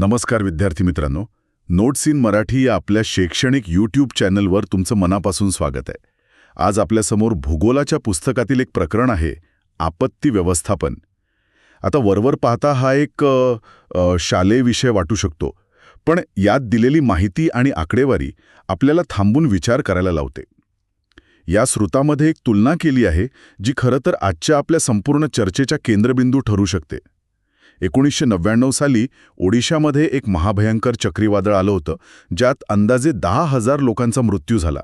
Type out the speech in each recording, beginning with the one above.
नमस्कार विद्यार्थी मित्रांनो. नोट्स इन मराठी या आपल्या शैक्षणिक यूट्यूब चॅनलवर तुमचं मनापासून स्वागत आहे. आज आपल्यासमोर भूगोलाच्या पुस्तकातील एक प्रकरण आहे आपत्ती व्यवस्थापन. आता वरवर पाहता हा एक शालेय विषय वाटू शकतो. पण यात दिलेली माहिती आणि आकडेवारी आपल्याला थांबून विचार करायला लावते. या स्रोतामध्ये एक तुलना केली आहे जी खरं तर आजच्या आपल्या संपूर्ण चर्चेच्या केंद्रबिंदू ठरू शकते. एकोणीसशे नव्याण्णव साली ओडिशामध्ये एक महाभयंकर चक्रीवादळ आलं होतं ज्यात अंदाजे दहा हजार लोकांचा मृत्यू झाला.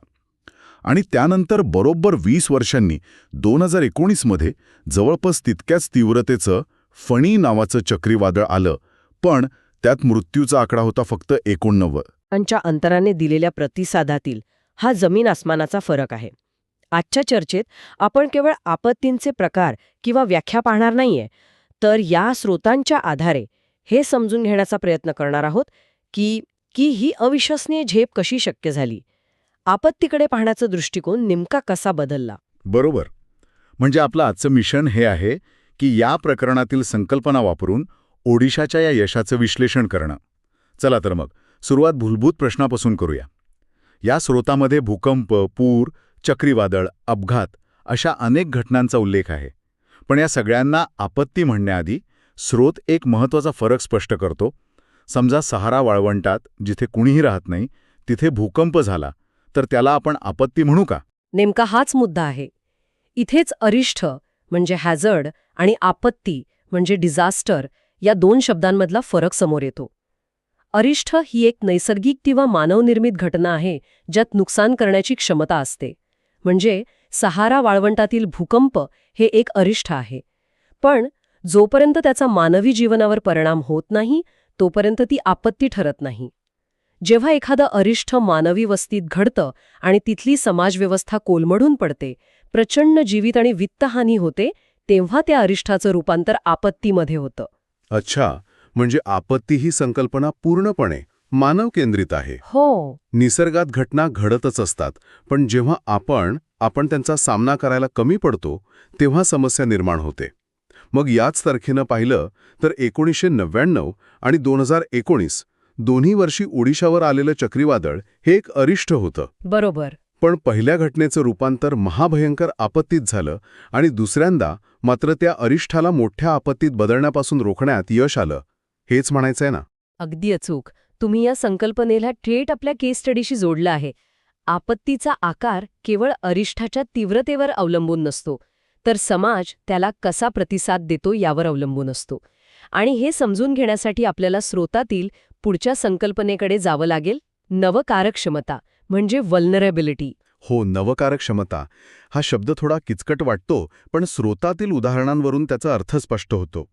आणि त्यानंतर बरोबर वीस वर्षांनी दोन हजार एकोणीसमध्ये जवळपास तितक्याच तीव्रतेचं फणी नावाचं चक्रीवादळ आलं पण त्यात मृत्यूचा आकडा होता फक्त एकोणनव्वद. अंच्या अंतराने दिलेल्या प्रतिसादातील हा जमीन आसमानाचा फरक आहे. आजच्या चर्चेत आपण केवळ आपत्तींचे प्रकार किंवा व्याख्या पाहणार नाहीये तर या स्रोतांच्या आधारे हे समजून घेण्याचा प्रयत्न करणार आहोत की की ही अविश्वसनीय झेप कशी शक्य झाली? आपत्तीकडे पाहण्याचा दृष्टिकोन नेमका कसा बदलला? बरोबर. म्हणजे आपलं आजचं मिशन हे आहे की या प्रकरणातील संकल्पना वापरून ओडिशाच्या या यशाचं विश्लेषण करणं. चला तर मग सुरुवात भूलभूत प्रश्नापासून करूया. या स्रोतामध्ये भूकंप पूर चक्रीवादळ अपघात अशा अनेक घटनांचा उल्लेख आहे. पण या सगळ्यांना आपत्ती म्हणण्याआधी स्रोत एक महत्त्वाचा फरक स्पष्ट करतो. समजा सहारा वाळवंटात जिथे कुणीही राहत नाही तिथे भूकंप झाला तर त्याला आपण आपत्ती म्हणू का? नेमका हाच मुद्दा आहे. इथेच अरिष्ठ म्हणजे हॅझर्ड आणि आपत्ती म्हणजे डिझास्टर या दोन शब्दांमधला फरक समोर येतो. अरिष्ठ ही एक नैसर्गिक किंवा मानवनिर्मित घटना आहे ज्यात नुकसान करण्याची क्षमता असते. म्हणजे सहारा वाळवंटातील भूकंप हे एक अरिष्ठ आहे. पण जोपर्यंत त्याचा मानवी जीवनावर परिणाम होत नाही तोपर्यंत ती आपत्ती ठरत नाही. जेव्हा एखादं अरिष्ठ मानवी वस्तीत घडतं आणि तिथली समाजव्यवस्था कोलमडून पडते प्रचंड जीवित आणि वित्तहानी होते तेव्हा त्या अरिष्ठाचं रूपांतर आपत्तीमध्ये होतं. अच्छा म्हणजे आपत्ती ही संकल्पना पूर्णपणे मानव केंद्रित आहे. हो. निसर्गात घटना घडतच असतात पण जेव्हा आपण आपण त्यांचा सामना करायला कमी पडतो तेव्हा समस्या निर्माण होते. मग याच तारखेनं पाहिलं तर एकोणीसशे नव्याण्णव आणि दोन हजार एकोणीस दोन्ही वर्षी ओडिशावर आलेलं चक्रीवादळ हे एक अरिष्ट होतं. बरोबर. पण पहिल्या घटनेचं रूपांतर महाभयंकर आपत्तीत झालं आणि दुसऱ्यांदा मात्र त्या अरिष्ठाला मोठ्या आपत्तीत बदलण्यापासून रोखण्यात यश आलं. हेच म्हणायचंय ना? अगदी अचूक. तुम्ही या संकल्पनेला थेट आपल्या केस स्टडीशी जोडलं आहे. आपत्तीचा आकार केवळ अरिष्ठाच्या तीव्रतेवर अवलंबून नसतो तर समाज त्याला कसा प्रतिसाद देतो यावर अवलंबून असतो. आणि हे समजून घेण्यासाठी आपल्याला स्रोतातील पुढच्या संकल्पनेकडे जावं लागेल नवकारक्षमता म्हणजे वल्नरेबिलिटी हो नवकारक्षमता. हा शब्द थोडा किचकट वाटतो पण स्रोतातील उदाहरणांवरून त्याचा अर्थ स्पष्ट होतो.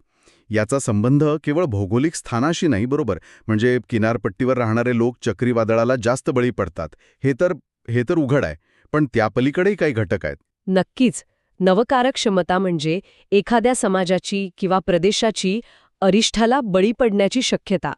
याचा संबंध केवळ भौगोलिक स्थानाशी नाही बरोबर? म्हणजे किनारपट्टीवर राहणारे लोक चक्रीवादळाला जास्त बळी पडतात. हे तर हे तर उघड आहे. पण त्यापलीकडेही काही घटक आहेत. नक्कीच. नवकारक्षमता म्हणजे एखाद्या समाजाची किंवा प्रदेशाची अरिष्ठाला बळी पडण्याची शक्यता.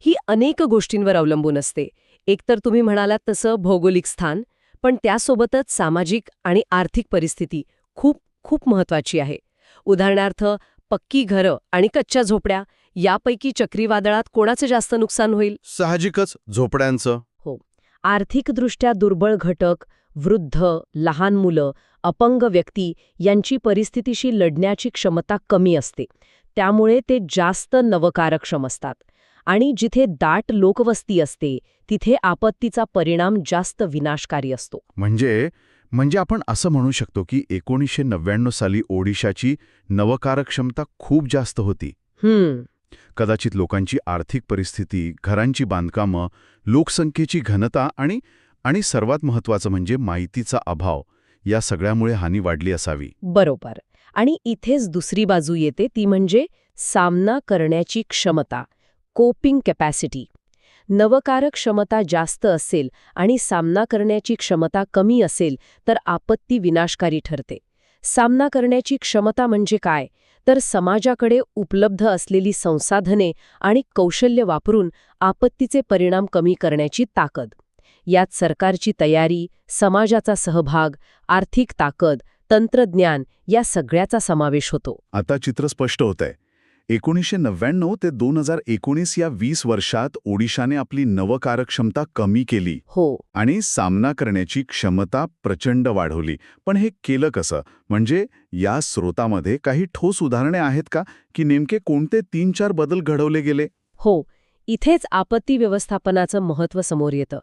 ही अनेक गोष्टींवर अवलंबून असते. एकतर तुम्ही म्हणालात तसं भौगोलिक स्थान पण त्यासोबतच सामाजिक आणि आर्थिक परिस्थिती खूप खूप महत्वाची आहे. उदाहरणार्थ पक्की घरं आणि कच्च्या झोपड्या यापैकी चक्रीवादळात कोणाचं जास्त नुकसान होईल? साहजिकच झोपड्यांचं. आर्थिकदृष्ट्या दुर्बळ घटक वृद्ध लहान मुलं अपंग व्यक्ती यांची परिस्थितीशी लढण्याची क्षमता कमी असते. त्यामुळे ते जास्त नवकारक्षम असतात. आणि जिथे दाट लोकवस्ती असते तिथे आपत्तीचा परिणाम जास्त विनाशकारी असतो. म्हणजे म्हणजे आपण असं म्हणू शकतो की एकोणीसशे नव्याण्णव साली ओडिशाची नवकारक्षमता खूप जास्त होती. कदाचित लोकांची आर्थिक परिस्थिती घरांची बांधकामं लोकसंख्येची घनता आणि आणि सर्वात महत्त्वाचं म्हणजे माहितीचा अभाव या सगळ्यामुळे हानी वाढली असावी. बरोबर. आणि इथेच दुसरी बाजू येते ती म्हणजे सामना करण्याची क्षमता कोपिंग कॅपॅसिटी नवकारक क्षमता जास्त असेल आणि सामना करण्याची क्षमता कमी असेल तर आपत्ती विनाशकारी ठरते. सामना करण्याची क्षमता म्हणजे काय? तर समाजाकडे उपलब्ध असलेली संसाधने आणि कौशल्य वापरून आपत्तीचे परिणाम कमी करण्याची ताकद. यात सरकारची तयारी समाजाचा सहभाग आर्थिक ताकद तंत्रज्ञान या सगळ्याचा समावेश होतो. आता चित्र स्पष्ट होत आहे एकोणीसशे नव्याण्णव ते दोन हजार एकोणीस या वीस वर्षात ओडिशाने आपली नवकारक्षमता कमी केली. हो. आणि सामना करण्याची क्षमता प्रचंड वाढवली. पण हे केलं कसं? म्हणजे या स्रोतामध्ये काही ठोस उदाहरणे आहेत का? की नेमके कोणते तीन चार बदल घडवले गेले? हो. इथेच आपत्ती व्यवस्थापनाचं महत्त्व समोर येतं.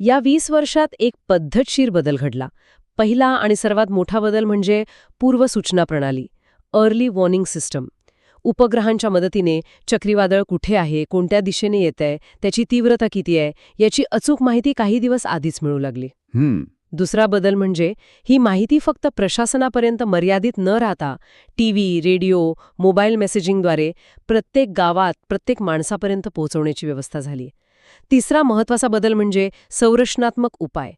या वीस वर्षात एक पद्धतशीर बदल घडला. पहिला आणि सर्वात मोठा बदल म्हणजे पूर्वसूचना प्रणाली. Early warning system. उपग्रहांच्या मदतीने चक्रीवादळ कुठे आहे कोणत्या दिशेने येत आहे त्याची तीव्रता किती आहे याची अचूक माहिती काही दिवस आधीच मिळू लागली. दुसरा बदल म्हणजे ही माहिती फक्त प्रशासनापर्यंत मर्यादित न राहता टीव्ही रेडिओ मोबाईल मेसेजिंगद्वारे प्रत्येक गावात प्रत्येक माणसापर्यंत पोहोचवण्याची व्यवस्था झाली. तिसरा महत्त्वाचा बदल म्हणजे संरचनात्मक उपाय.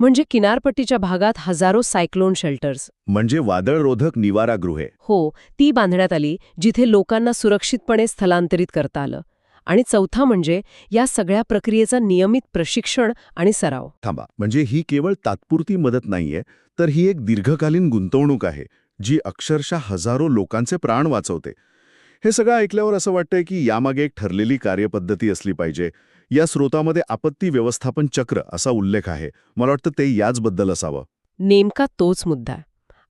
म्हणजे किनारपट्टीच्या भागात हजारो सायक्लोन शेल्टर्स. म्हणजे वादळरोधक निवारागृहे हो ती बांधण्यात आली जिथे लोकांना सुरक्षितपणे स्थलांतरित करता आलं. आणि चौथा म्हणजे या सगळ्या प्रक्रियेचा नियमित प्रशिक्षण आणि सराव. थांबा म्हणजे ही केवळ तात्पुरती मदत नाहीये तर ही एक दीर्घकालीन गुंतवणूक आहे जी अक्षरशः हजारो लोकांचे प्राण वाचवते. हे सगळं ऐकल्यावर असं वाटतंय की यामागे एक ठरलेली कार्यपद्धती असली पाहिजे या स्रोतामध्ये आपत्ती व्यवस्थापन चक्र असा उल्लेख आहे. मला वाटतं ते याचबद्दल असावं. नेमका तोच मुद्दा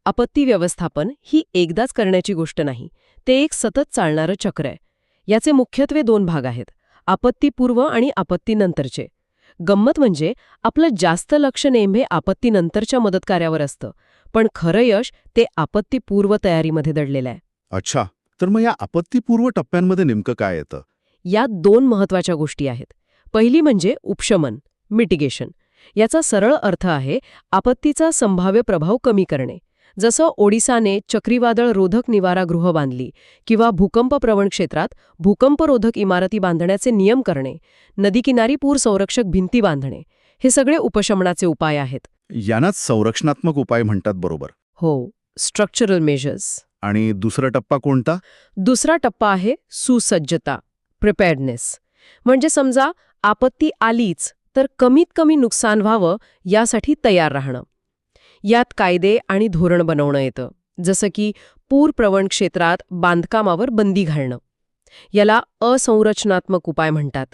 आपत्ती व्यवस्थापन ही एकदाच करण्याची गोष्ट नाही ते एक सतत चालणारं चक्र आहे. याचे मुख्यत्वे दोन भाग आहेत आपत्तीपूर्व आणि आपत्तीनंतरचे. गंमत म्हणजे आपलं जास्त लक्ष नेहमी आपत्तीनंतरच्या मदतकार्यावर असतं पण खरं यश ते आपत्तीपूर्व तयारीमध्ये दडलेलं आहे. अच्छा तर मग या आपत्तीपूर्व टप्प्यांमध्ये नेमकं काय येतं? यात दोन महत्त्वाच्या गोष्टी आहेत. पहिली म्हणजे उपशमन मिटिगेशन याचा सरळ अर्थ आहे आपत्तीचा संभाव्य प्रभाव कमी करणे. जसं ओडिसाने चक्रीवादळ रोधक निवारागृह बांधली किंवा भूकंपप्रवण क्षेत्रात भूकंपरोधक इमारती बांधण्याचे नियम करणे नदीकिनारी पूर संरक्षक भिंती बांधणे हे सगळे उपशमनाचे उपाय आहेत. यांनाच संरक्षणात्मक उपाय म्हणतात बरोबर. हो स्ट्रक्चरल मेजर्स आणि दुसरा टप्पा कोणता? दुसरा टप्पा आहे सुसज्जता प्रिपेअर्डनेस म्हणजे समजा आपत्ती आलीच तर कमीत कमी नुकसान व्हावं यासाठी तयार राहणं. यात कायदे आणि धोरण बनवणं येतं. जसं की पूरप्रवण क्षेत्रात बांधकामावर बंदी घालणं. याला असंरचनात्मक उपाय म्हणतात.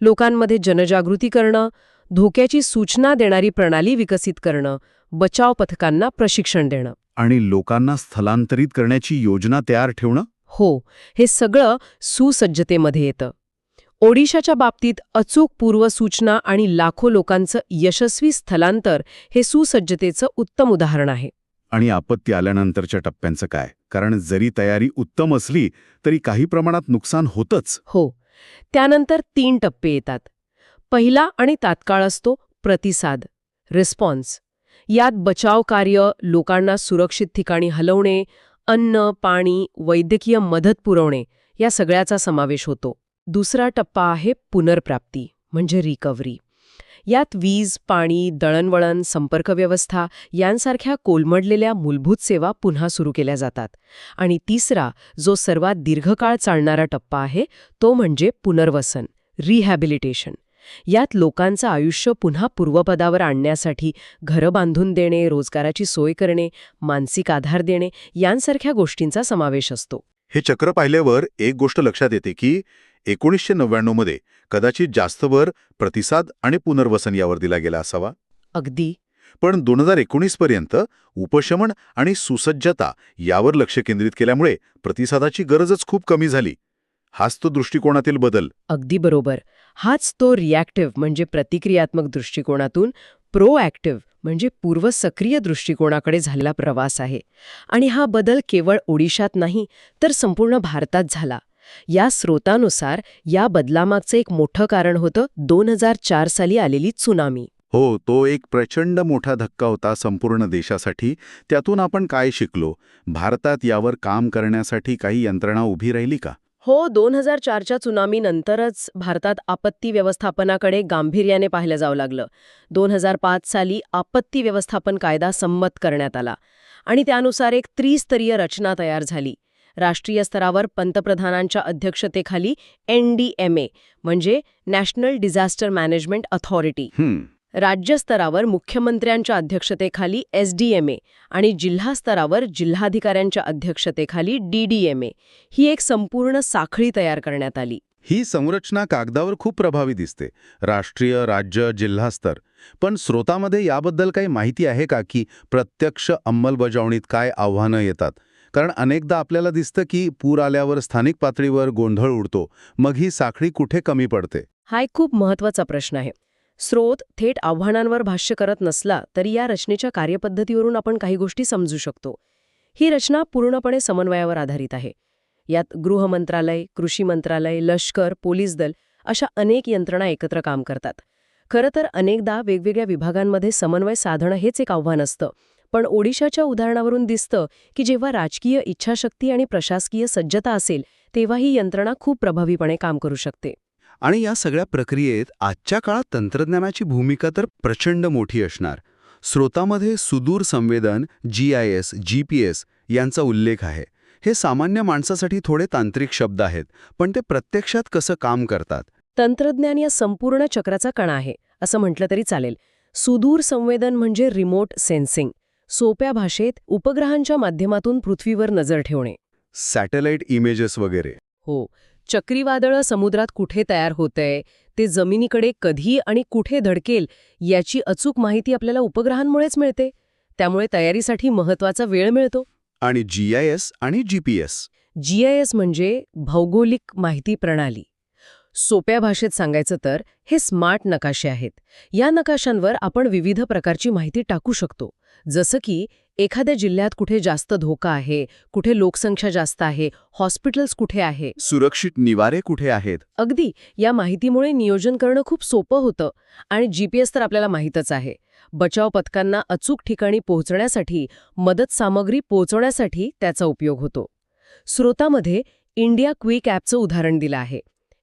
लोकांमध्ये जनजागृती करणं धोक्याची सूचना देणारी प्रणाली विकसित करणं बचाव पथकांना प्रशिक्षण देणं. आणि लोकांना स्थलांतरित करण्याची योजना तयार ठेवणं? हो हे सगळं सुसज्जतेमध्ये येतं. ओडिशाच्या बाबतीत अचूक पूर्वसूचना आणि लाखो लोकांचं यशस्वी स्थलांतर हे सुसज्जतेचं उत्तम उदाहरण आहे. आणि आपत्ती आल्यानंतरच्या टप्प्यांचं काय? कारण जरी तयारी उत्तम असली तरी काही प्रमाणात नुकसान होतच. हो. त्यानंतर तीन टप्पे येतात. पहिला आणि तात्काळ असतो प्रतिसाद रिस्पॉन्स यात बचाव कार्य लोकांना सुरक्षित ठिकाणी हलवणे अन्न पाणी वैद्यकीय मदत पुरवणे या सगळ्याचा समावेश होतो. दुसरा टप्पा आहे पुनर्प्राप्ती म्हणजे रिकव्हरी यात वीज पाणी दळणवळण संपर्क व्यवस्था यांसारख्या कोलमडलेल्या मूलभूत सेवा पुन्हा सुरू केल्या जातात. आणि तिसरा जो सर्वात दीर्घकाळ चालणारा टप्पा आहे तो म्हणजे पुनर्वसन रिहॅबिलिटेशन यात लोकांचं आयुष्य पुन्हा पूर्वपदावर आणण्यासाठी घरं बांधून देणे रोजगाराची सोय करणे मानसिक आधार देणे यांसारख्या गोष्टींचा समावेश असतो. हे चक्र पाहिल्यावर एक गोष्ट लक्षात येते की एकोणीसशे नव्याण्णवमध्ये कदाचित जास्त भर प्रतिसाद आणि पुनर्वसन यावर दिला गेला असावा? अगदी. पण दोन हजार एकोणीस पर्यंत उपशमन आणि सुसज्जता यावर लक्ष केंद्रित केल्यामुळे प्रतिसादाची गरजच खूप कमी झाली. हाच तो दृष्टिकोनातील बदल. अगदी बरोबर. हाच तो रिॲक्टिव्ह म्हणजे प्रतिक्रियात्मक दृष्टिकोनातून प्रोॲक्टिव्ह म्हणजे पूर्वसक्रिय दृष्टिकोनाकडे झालेला प्रवास आहे. आणि हा बदल केवळ ओडिशात नाही तर संपूर्ण भारतात झाला. या स्रोतानुसार या बदलामागचं एक मोठं कारण होतं दोन हजार चार साली आलेली त्सुनामी हो तो एक प्रचंड मोठा धक्का होता संपूर्ण देशासाठी. त्यातून आपण काय शिकलो? भारतात यावर काम करण्यासाठी काही यंत्रणा उभी राहिली का? हो दोन हजार चारच्या त्सुनामीनंतरच भारतात आपत्ती व्यवस्थापनाकडे गांभीर्याने पाहिलं जावं लागलं. दोन हजार पाच साली आपत्ती व्यवस्थापन कायदा संमत करण्यात आला. आणि त्यानुसार एक त्रिस्तरीय रचना तयार झाली. राष्ट्रीय स्तरावर पंतप्रधानांच्या अध्यक्षतेखाली एन डी एम ए म्हणजे नॅशनल डिझास्टर मॅनेजमेंट अथॉरिटी. हं, राज्यस्तरावर मुख्यमंत्र्यांच्या अध्यक्षतेखाली एस डी एम ए आणि जिल्हा स्तरावर जिल्हाधिकाऱ्यांच्या अध्यक्षतेखाली डी डी एम ए. ही एक संपूर्ण साखळी तयार करण्यात आली. ही संरचना कागदावर खूप प्रभावी दिसते. राष्ट्रीय राज्य जिल्हा स्तर. पण स्रोतामध्ये याबद्दल काही माहिती आहे का की प्रत्यक्ष अंमलबजावणीत काय आव्हानं येतात? कारण अनेकदा आपल्याला दिसतं की पूर आल्यावर स्थानिक पातळीवर गोंधळ उडतो. मग ही साखळी कुठे कमी पडते? हा एक खूप महत्त्वाचा प्रश्न आहे. स्रोत थेट आव्हानांवर भाष्य करत नसला तरी या रचनेच्या कार्यपद्धतीवरून आपण काही गोष्टी समजू शकतो. ही रचना पूर्णपणे समन्वयावर आधारित आहे. यात गृह मंत्रालय कृषी मंत्रालय लष्कर पोलीस दल अशा अनेक यंत्रणा एकत्र काम करतात. खरं तर अनेकदा वेगवेगळ्या विभागांमध्ये समन्वय साधणं हेच एक आव्हान असतं. पण ओडिशाच्या उदाहरणावरून दिसतं की जेव्हा राजकीय इच्छाशक्ती आणि प्रशासकीय सज्जता असेल तेव्हा ही यंत्रणा खूप प्रभावीपणे काम करू शकते. आणि या सगळ्या प्रक्रियेत आजच्या काळात तंत्रज्ञानाची भूमिका तर प्रचंड मोठी असणार. स्रोतामध्ये सुदूर संवेदन G I S G P S यांचा उल्लेख आहे. हे सामान्य माणसासाठी थोडे तांत्रिक शब्द आहेत पण ते प्रत्यक्षात कसं काम करतात? तंत्रज्ञान या संपूर्ण चक्राचा कणा आहे असं म्हटलं तरी चालेल. सुदूर संवेदन म्हणजे रिमोट सेन्सिंग. सोप्या भाषेत उपग्रहांच्या माध्यमातून पृथ्वीवर नजर ठेवणे. सॅटेलाइट इमेजेस वगैरे. हो. चक्रीवादळं समुद्रात कुठे तयार होतंय ते जमिनीकडे कधी आणि कुठे धडकेल याची अचूक माहिती आपल्याला उपग्रहांमुळेच मिळते. त्यामुळे तयारीसाठी महत्त्वाचा वेळ मिळतो. आणि जी आय एस आणि जी पी एस जीआयएस म्हणजे भौगोलिक माहिती प्रणाली. सोप्या भाषेत सांगायचं तर हे स्मार्ट नकाशे आहेत. या नकाशांवर आपण विविध प्रकारची माहिती टाकू शकतो. जसं की एखाद्या जिल्ह्यात कुठे जास्त धोका आहे कुठे लोकसंख्या जास्त आहे हॉस्पिटल्स कुठे आहे? सुरक्षित निवारे कुठे आहेत? अगदी या माहितीमुळे नियोजन करणं खूप सोपं होतं आणि जीपीएस तर आपल्याला माहीतच आहे. बचाव पथकांना अचूक ठिकाणी पोहोचण्यासाठी मदत सामग्री पोहोचवण्यासाठी त्याचा उपयोग होतो. स्रोतामध्ये इंडिया क्विक ॲपचं उदाहरण दिलं आहे.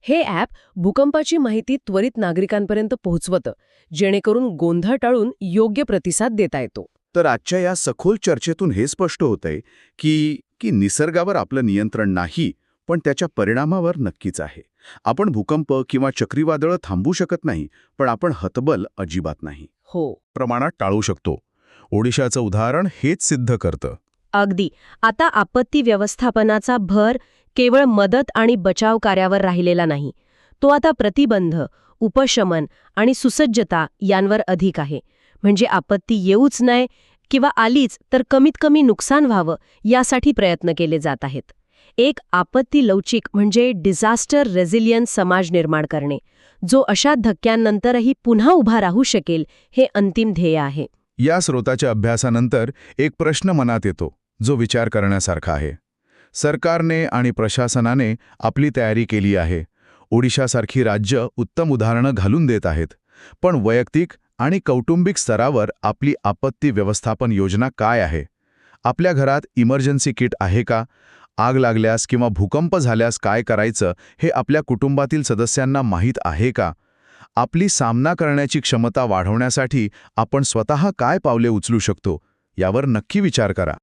हे ॲप भूकंपाची माहिती त्वरित नागरिकांपर्यंत पोहोचवतं जेणेकरून गोंधळ टाळून योग्य प्रतिसाद देता येतो. तर आजच्या या सखोल चर्चेतून हे स्पष्ट होतंय की की निसर्गावर आपलं नियंत्रण नाही पण त्याच्या परिणामावर नक्कीच आहे. आपण भूकंप किंवा चक्रीवादळं थांबवू शकत नाही पण आपण हतबल अजिबात नाही. हो. प्रमाणात टाळू शकतो. ओडिशाचं उदाहरण हेच सिद्ध करतं. अगदी. आता आपत्ती व्यवस्थापनाचा भर केवळ मदत आणि बचाव कार्यावर राहिलेला नाही. तो आता प्रतिबंध उपशमन आणि सुसज्जता यांवर अधिक आहे. म्हणजे आपत्ती येऊच नाही किंवा आलीच तर कमीत कमी नुकसान व्हावं यासाठी प्रयत्न केले जात आहेत. एक आपत्ती लवचिक म्हणजे डिझास्टर रेझिलियन्स समाज निर्माण करणे. जो अशा धक्क्यांनंतरही पुन्हा उभा राहू शकेल हे अंतिम ध्येय आहे. या स्रोताच्या अभ्यासानंतर एक प्रश्न मनात येतो जो विचार करण्यासारखा आहे. सरकारने आणि प्रशासनाने आपली तयारी केली आहे. ओडिशासारखी राज्य उत्तम उदाहरणं घालून देत आहेत. पण वैयक्तिक आणि कौटुंबिक स्तरावर आपली आपत्ती व्यवस्थापन योजना काय आहे? आपल्या घरात इमर्जन्सी किट आहे का? आग लागल्यास किंवा भूकंप झाल्यास काय करायचं हे आपल्या कुटुंबातील सदस्यांना माहीत आहे का? आपली सामना करण्याची क्षमता वाढवण्यासाठी आपण स्वतः काय पावले उचलू शकतो? यावर नक्की विचार करा.